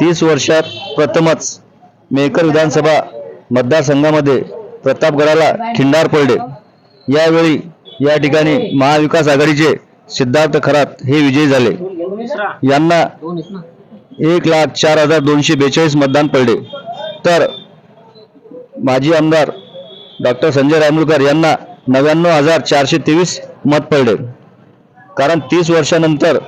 तीस वर्षात प्रथमच मेकर विधानसभा मतदारसंघामध्ये प्रतापगडाला खिंडार पडले. यावेळी या ठिकाणी महाविकास आघाडीचे सिद्धार्थ खरात हे विजयी झाले. यांना एक लाख चार हजार दोनशे बेचाळीस मतदान पडले. तर माजी आमदार डॉक्टर संजय रायमुलकर यांना नव्याण्णव हजार चारशे तेवीस मत पडले. कारण तीस वर्षानंतर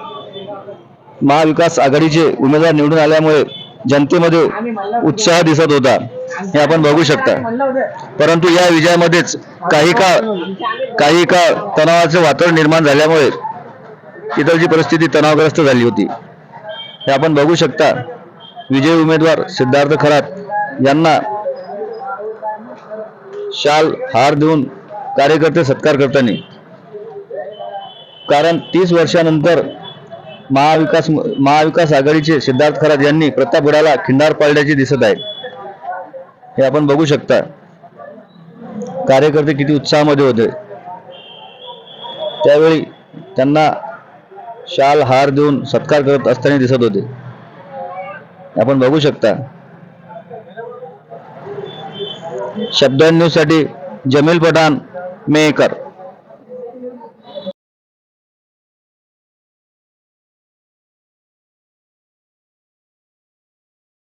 महाविकास आघाडीचे उमेदवार निवडून आल्यामुळे जनतेमध्ये उत्साह दिसत होता. हे आपण बघू शकता. परंतु या विजयामध्येच काही काळ काही काळ तणावाचे वातावरण निर्माण झाल्यामुळे इथलची परिस्थिती तणावग्रस्त झाली होती. हे आपण बघू शकता. विजयी उमेदवार सिद्धार्थ खरात यांना शाल हार देऊन कार्यकर्ते सत्कार करताना. कारण तीस वर्षानंतर महाविकास महाविकास आघाडीचे सिद्धार्थ खरात यांनी प्रतापगडाला खिंडार पाडल्याचे दिसत आहे हे आपण बघू शकता. कार्यकर्ते किती उत्साहामध्ये होते. त्यावेळी त्यांना शाल हार देऊन सत्कार करत असताना दिसत होते. आपण बघू शकता. शब्द न्यूजसाठी जमील पठाण मेकर.